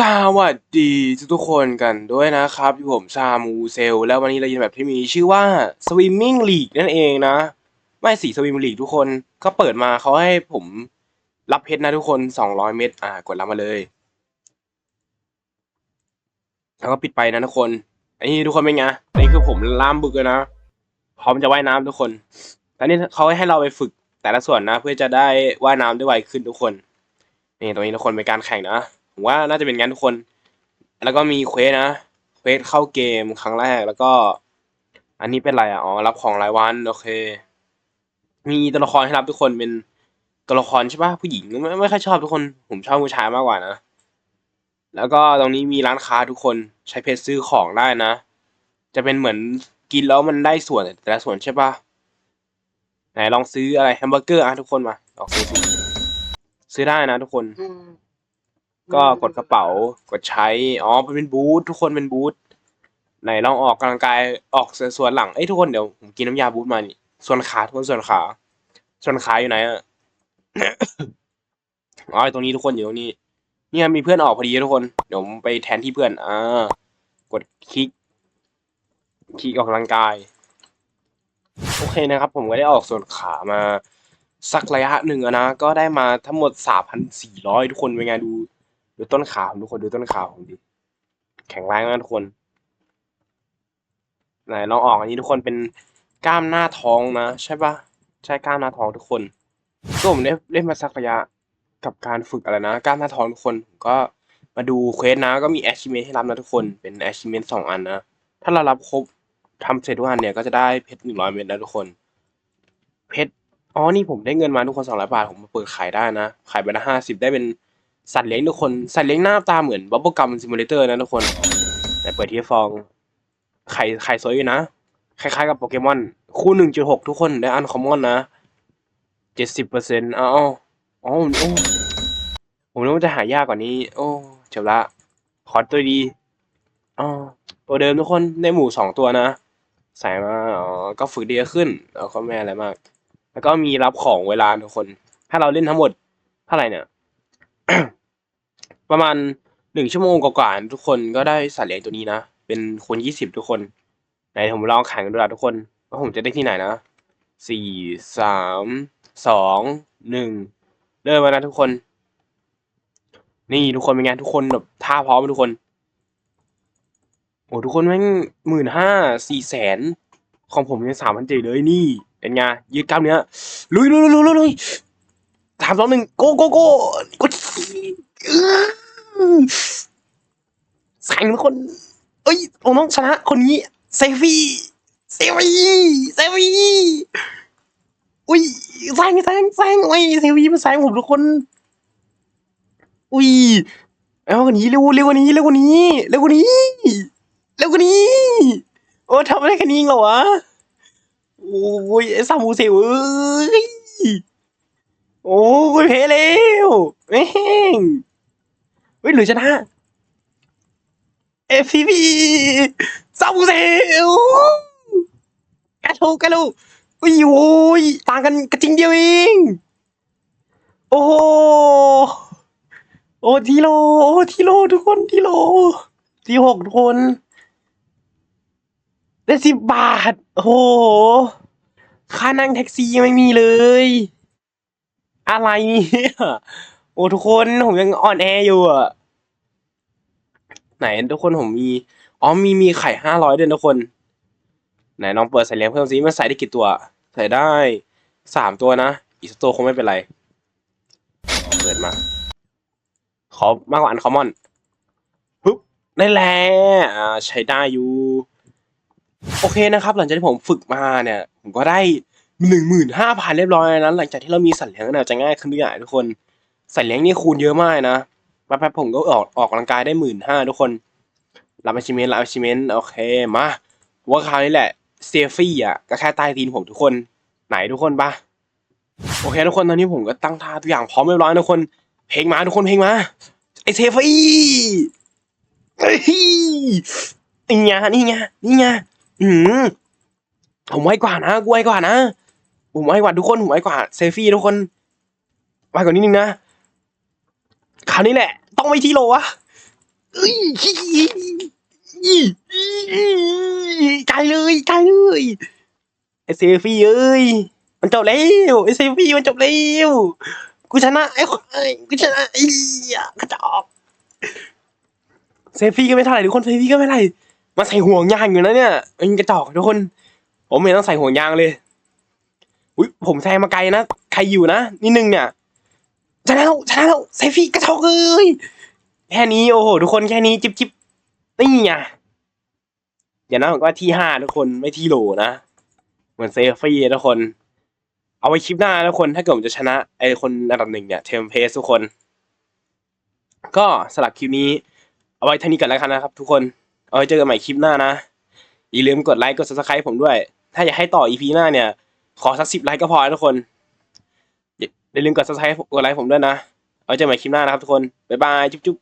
สวัสดีทุกคนกันด้วยนะครับอยู่ผมชามูเซล แล้ววันนี้เราอยู่แบบที่มีชื่อว่า Swimming League นั่นเองนะ ไม่สิ Swimming League ทุกคนก็เปิดมาเขาให้ผมรับเพชรนะทุกคน 200 เม็ดอ่ากดรับมาเลย แล้วก็ปิดไปนะทุกคนอันนี้ทุกคนเป็นไงอันนี้คือผมล่ามบึกเลยนะพร้อมจะว่ายน้ำทุกคนตอนนี้เขาให้เราไปฝึกแต่ละส่วนนะ เพื่อจะได้ว่ายน้ำได้ไวขึ้นทุกคนนี่ตรงนี้ทุกคนเป็นการแข่งนะ ผมว่าน่าจะเป็นงั้นทุกคน แล้วก็มีเควสนะ เควสเข้าเกมครั้งแรกแล้วก็ อันนี้เป็นอะไรอะ อ๋อ รับของรายวัน โอเค มีตัวละครให้รับทุกคนเป็นตัวละครใช่ปะผู้หญิงไม่ไม่ค่อยชอบทุกคน ผมชอบผู้ชายมากกว่านะ แล้วก็ตรงนี้มีร้านค้าทุกคนใช้เพชรซื้อของได้นะ จะเป็นเหมือนกินแล้วมันได้ส่วนแต่ละส่วนใช่ปะไหนลองซื้ออะไรแฮมเบอร์เกอร์อะทุกคนมาลองซื้อซื้อได้นะทุกคน ก็กดกระเป๋ากดใช้อ๋อเป็นบูธทุกคนเป็นบูธไหนลองออกกำลังกายออกส่วนหลังเอ้ยทุกคนเดี๋ยวผมกินน้ำยาบูธมานี่ส่วนขาทุกคนส่วนขาส่วนขาอยู่ไหนอะอ๋อตรงนี้ทุกคนอยู่ตรงนี้ เนี่ยมีเพื่อนออกพอดีทุกคนเดี๋ยวผมไปแทนที่เพื่อนอ่ากดคลิกคลิกออกกำลังกาย โอเคนะครับ ผมก็ได้ออกส่วนขามาสักระยะหนึ่งนะ ก็ได้มาทั้งหมดสามพันสี่ร้อยทุกคนเป็นไงดู ดูต้นขาผมทุกคนดูต้นขาผมดิแข็งแรงมากทุกคนไหนลองออกอันนี้ทุกคนเป็นกล้ามหน้าท้องนะ ใช่ปะใช่กล้ามหน้าท้องทุกคนก็ผมได้เล่นมาสักระยะกับการฝึกอะไรนะกล้ามหน้าท้องทุกคนผมก็มาดูเควสนะก็มี achievement ให้รับนะทุกคนเป็น achievement สองอันนะถ้าเรารับครบทำเสร็จทุกอันเนี่ยก็จะได้เพชรหนึ่งร้อยเม็ดนะทุกคน เพชรอ๋อนี่ผมได้เงินมาทุกคนสองร้อยบาทผมมาเปิดขายได้นะ ขายไปละห้าสิบได้เป็น สัตว์เลี้ยงทุกคน สัตว์เลี้ยงหน้าตาเหมือนบับเบิลกัมซิมูเลเตอร์นะทุกคน แต่เปิดที่ฟอง ไข่ไข่สวยอยู่นะ คล้ายๆกับโปเกมอน คู่หนึ่งจุดหกทุกคนได้อันคอมมอนนะเจ็ดสิบเปอร์เซ็นต์อ้าวอ๋อโอ้ผมนึกว่าจะหายากกว่านี้ โอ้จบละ ขอตัวดีอ๋อตัวเดิมทุกคนได้หมูสองตัวนะใส่มาอ๋อก็ฝึกดีขึ้นแล้วก็ไม่อะไรมาก แล้วก็มีรับของเวลาทุกคน ถ้าเราเล่นทั้งหมดเท่าไหร่เนี่ย ประมาณหนึ่งชั่วโมงกว่าๆทุกคนก็ได้สัตว์เลี้ยงตัวนี้นะ เป็นคนยี่สิบทุกคน ไหนผมลองแข่งกันดูนะทุกคนว่าผมจะได้ที่ไหนนะสี่สามสองหนึ่งเริ่มมานะทุกคน นี่ทุกคนเป็นไงทุกคนแบบท่าพร้อมทุกคนโอ้ทุกคนแม่งหมื่นห้าสี่แสนของผมยังสามพันเจ็ดเลยนี่ เป็นไงยืดกล้ามเนื้อลุยลุยลุยลุยลุยสามสองหนึ่งโกโกโกกด แข่งทุกคน เอ้ยผมต้องชนะ คนนี้เซฟี่เซฟี่เซฟี่อุ้ยแซงแซงแซงโอ้ยเซฟี่มันแซงผมทุกคน อุ้ยเอาคนนี้เร็วเร็วกว่านี้เร็วกว่านี้เร็วกว่านี้เร็วกว่านี้ โอ้ทำอะไรแค่นี้เหรอวะโอ้ยไอ้ซามูเซลเอ้ยโอ้ยเพลเร็วแม่ง ฮ้ยหรือชนะเอฟซีพีซามูเซลกระทูกระทูอุ้ยโอ้ยต่างกันกระจิงเดียวเอง โอ้โหโอ้ทีโลโอ้ทีโลทุกคนทีโลทีหกทุกคนได้สิบบาท โอ้โห ค่านั่งแท็กซี่ยังไม่มีเลย อะไรเนี่ย โอ้ทุกคนผมยังอ่อนแออยู่อะ ไหนทุกคนผมมีอ๋อมีมีไข่ห้าร้อยด้วยทุกคน ไหนลองเปิดใส่เลี้ยงเพิ่มซิมันใส่ได้กี่ตัว ใส่ได้สามตัวนะอีกสตัวคงไม่เป็นไร เปิดมา ขอมากกว่าอันคอมมอนปึ๊บได้แล้วอ่าใช้ได้อยู่ โอเคนะครับ หลังจากที่ผมฝึกมาเนี่ย ผมก็ได้หนึ่งหมื่นห้าพันเรียบร้อยแล้วหลังจากที่เรามีสัตว์เลี้ยงเนี่ยจะง่ายขึ้นทุกอย่างทุกคนสัตว์เลี้ยงนี่คูณเยอะมากนะ แป๊บๆผมก็ออกออกกำลังกายได้หมื่นห้าทุกคนรับอาชิเมนรับอาชิเมนโอเคมาว่าคราวนี้แหละเซฟี่อะก็แค่ใต้ตีนผมทุกคนไหนทุกคนปะโอเคทุกคนตอนนี้ผมก็ตั้งท่าทุกอย่างพร้อมเรียบร้อยทุกคน เพลงมาทุกคนเพลงมาไอเซฟี่เฮ้ยนี่ไงนี่ไงนี่ไงอืมผมไวกว่านะกูไวกว่านะผมไวกว่าทุกคนผมไวกว่าเซฟี่ทุกคนไวกว่านิดนึงนะ คราวนี้แหละ ต้องไปที่โลวะเอ้ยเลยใจเลยไอเซฟี่เอ้ยมันจบแล้วไอเซฟี่มันจบแล้วกูชนะไอ้กูชนะไอ้ยกระจอกเซฟี่ก็ไม่เท่าไหร่ทุกคนเซฟี่ก็ไม่เท่าไหร่มาใส่ห่วงยางอยู่นะเนี่ยมันกระจอกทุกคนผมไม่ต้องใส่ห่วงยางเลยอุ้ยผมแซงมาไกลนะใครอยู่นะนิดนึงเนี่ย ชนะแล้วชนะแล้วเซฟี่กระชอกเลยแค่นี้โอ้โหทุกคนแค่นี้จิบจิบนี่ไงอย่างนั้นผมก็ที่ห้าทุกคนไม่ที่โหลนะเหมือนเซฟี่ทุกคน เอาไว้คลิปหน้าทุกคน ถ้าเกิดผมจะชนะไอคนอันดับหนึ่งเนี่ยเทมเพสทุกคน ก็สำหรับคลิปนี้ เอาไว้เท่านี้ก่อนแล้วกันนะครับ ทุกคนเอาไว้เจอกันใหม่คลิปหน้านะอย่าลืมกดไลค์กด subscribe ผมด้วย ถ้าอยากให้ต่อ EP หน้าเนี่ย ขอสักสิบไลค์ก็พอทุกคน อย่าลืมกด subscribe กดไลค์ผมด้วยนะ เอาเจอกันใหม่คลิปหน้านะครับทุกคน บ๊ายบาย จุ๊บ